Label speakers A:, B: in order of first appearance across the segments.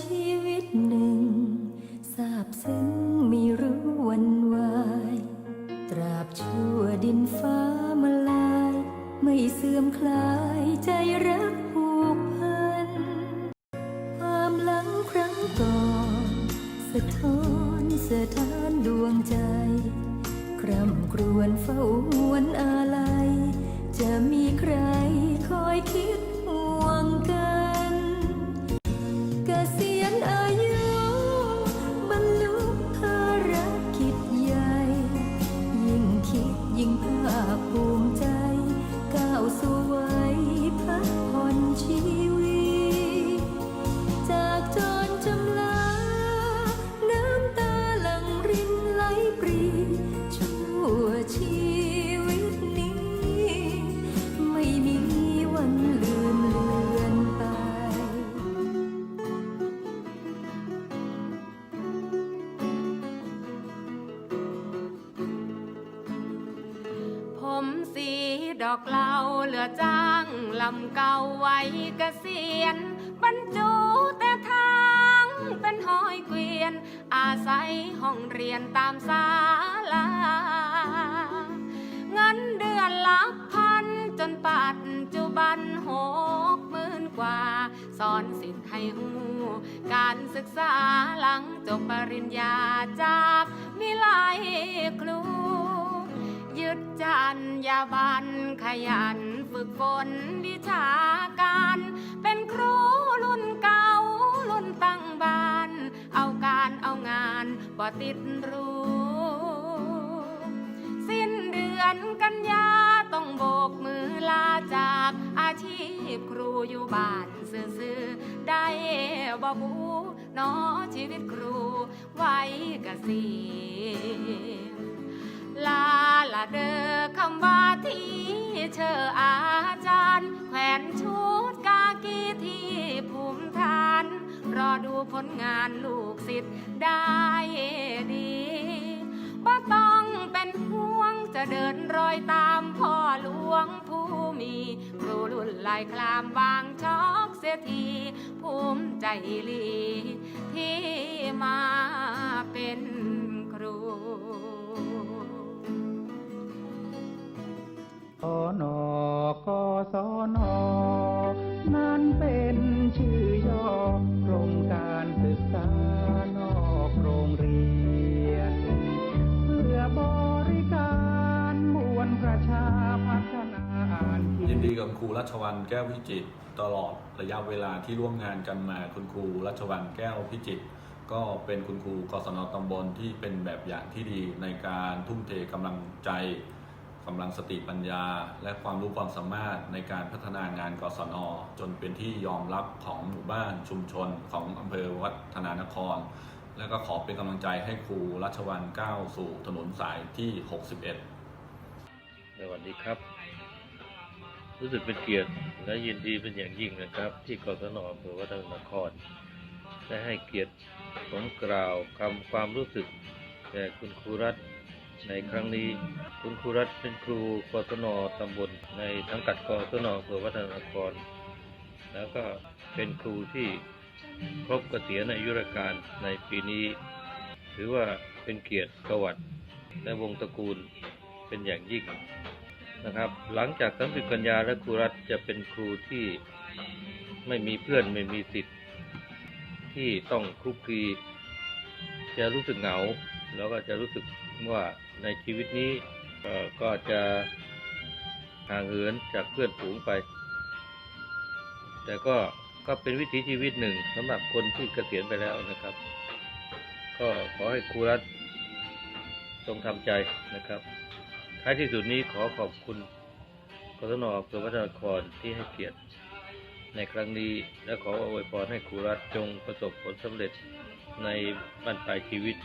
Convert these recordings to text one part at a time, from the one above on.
A: ชีวิตหนึ่งทราบซึ้งไม่รู้วันวาย ตราบชั่วดินฟ้ามาลาย ไม่เสื่อมคลายใจรักผูกพัน ความหลังครั้งก่อนสะท้อนสะท้านดวงใจ คร่ำครวญเฝ้าหวนอาลัย จะมีใครคอยคิดห่วงกัน ดอกเห
B: ลาเหลือจ้างลำเก่าไว้เกษียณบรรจุแต่ทางเป็นหอยเกวียน อาศัยห้องเรียนตามศาลาเงินเดือนหลักพันจนปัจจุบันหกหมื่นกว่า สอนสิทธิ์ให้หูการศึกษาหลังจบปริญญาจากมิไลยครู ดจันยาบันขยันฝึกฝนวิชาการ เป็นครูรุ่นเก่ารุ่นตั้งบ้าน เอาการเอางานบ่ติดรู้ สิ้นเดือนกันยาต้องโบกมือลาจากอาชีพครูอยู่บ้านซื่อๆได้บ่บูเนอชีวิตครูไว้เกษีย ลาละเดอคำว่าที่เชออาจารย์ แขวนชุดกากีที่ภูมิฐาน รอดูผลงานลูกศิษย์ได้ดีบ่ต้องเป็นห่วงจะเดินรอยตามพ่อหลวงผู้มีครูรุ่นลายคลามวางช็อกเสียที ภูมิใจลีที่มาเป็นครู
C: สนกสนนั้นเป็นชื่อย่อโครงการศึกษานอกโรงเรียน เพื่อบริการมวลประชาพัฒนาอาชี
D: ยินดีกับคุณครูรัชวันแก้วพิจิตรตลอดระยะเวลาที่ร่วมงานกันมาคุณครูรัชวันแก้วพิจิตรก็เป็นคุณครูกศนตำบลที่เป็นแบบอย่างที่ดีในการทุ่มเทกำลังใจ กำลังสติปัญญา และความรู้ความสามารถในการพัฒนางานกศนจนเป็นที่ยอมรับของหมู่บ้านชุมชนของอำเภอวัฒนานคร และก็ขอเป็นกำลังใจให้ครูรัชวันก้าวสู่ถนนสายที่ 61
E: สวัสดีครับ รู้สึกเป็นเกียรติและยินดีเป็นอย่างยิ่งนะครับ ที่กศนอำเภอวัฒนครได้ให้เกียรติผมกล่าวคำความรู้สึกแก่คุณครูรัฐ ในครั้งนี้คุณครูรัฐเป็นครูกศนตำบลในสังกัดกศนอำเภอวัฒนครแล้วก็เป็นครูที่ครบเกษียณอายุราชการในปีนี้ ถือว่าเป็นเกียรติประวัติและวงศ์ตระกูลเป็นอย่างยิ่งนะครับ หลังจาก30กันยาและครูรัฐจะเป็นครูที่ไม่มีเพื่อนไม่มีสิทธิ์ที่ต้องคลุกคลีจะรู้สึกเหงา แล้วก็จะรู้สึก ว่าในชีวิตนี้ก็จะห่างเหินจากเพื่อนฝูงไป แต่ก็ก็เป็นวิถีชีวิตหนึ่งสำหรับคนที่เกษียณไปแล้วนะครับ ก็ขอให้ครูรัฐจงทำใจนะครับท้ายที่สุดนี้ขอขอบคุณกศนอำเภอวัฒนครที่ให้เกียรติในครั้งนี้และขออวยพรให้ครูรัฐจงประสบผลสำเร็จในบั้นปลายชีวิต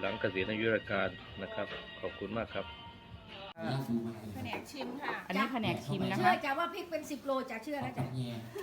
E: หลังเกษียณอายุราชการนะครับ ขอบคุณมากครับ
F: แผนกชิมค่ะ
G: อันนี้แผนกชิมนะ
F: เชื่
G: คะ
F: อจ้ะว่าพริกเป็นสิบโลจ้ะเชื่อนะจ๊ะ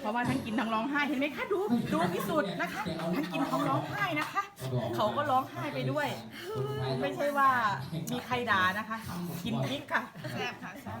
G: เพราะว่าทั้งกินทั้งร้องไห้เห็นไหมคะดูดูพิสูจน์นะคะทั้งกินทั้งร้องไห้นะคะ เขาก็ร้องไห้ไปด้วย ไม่ใช่ว่ามีใครด่านะคะ กินพริกค่ะ แซ่บค่ะแซ่บ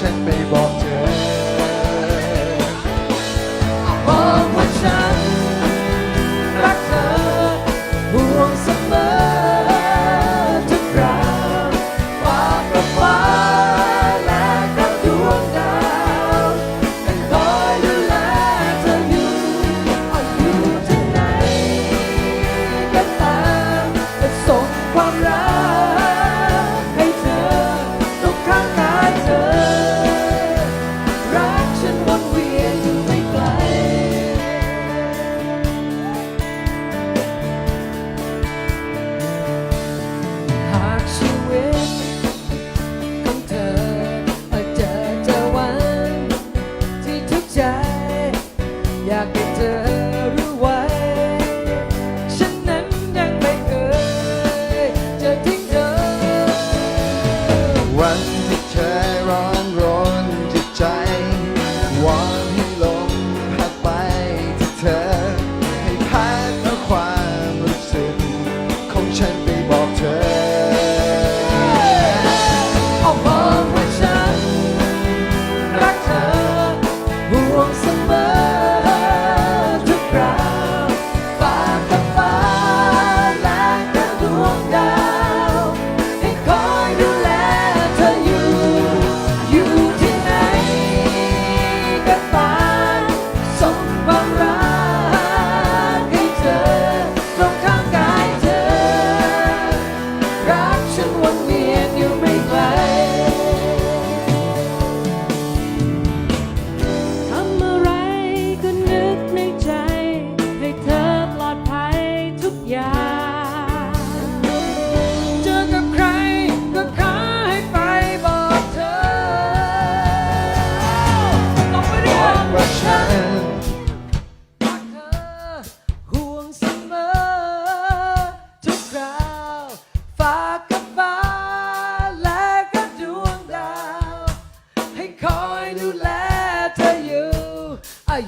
H: check me, but one turn.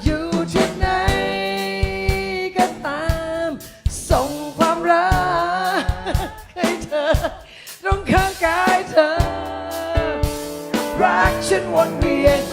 H: อยู่ที่ไหนก็ตาม ส่งความรักให้เธอ ตรงข้างกายเธอ รักฉันวนเวียน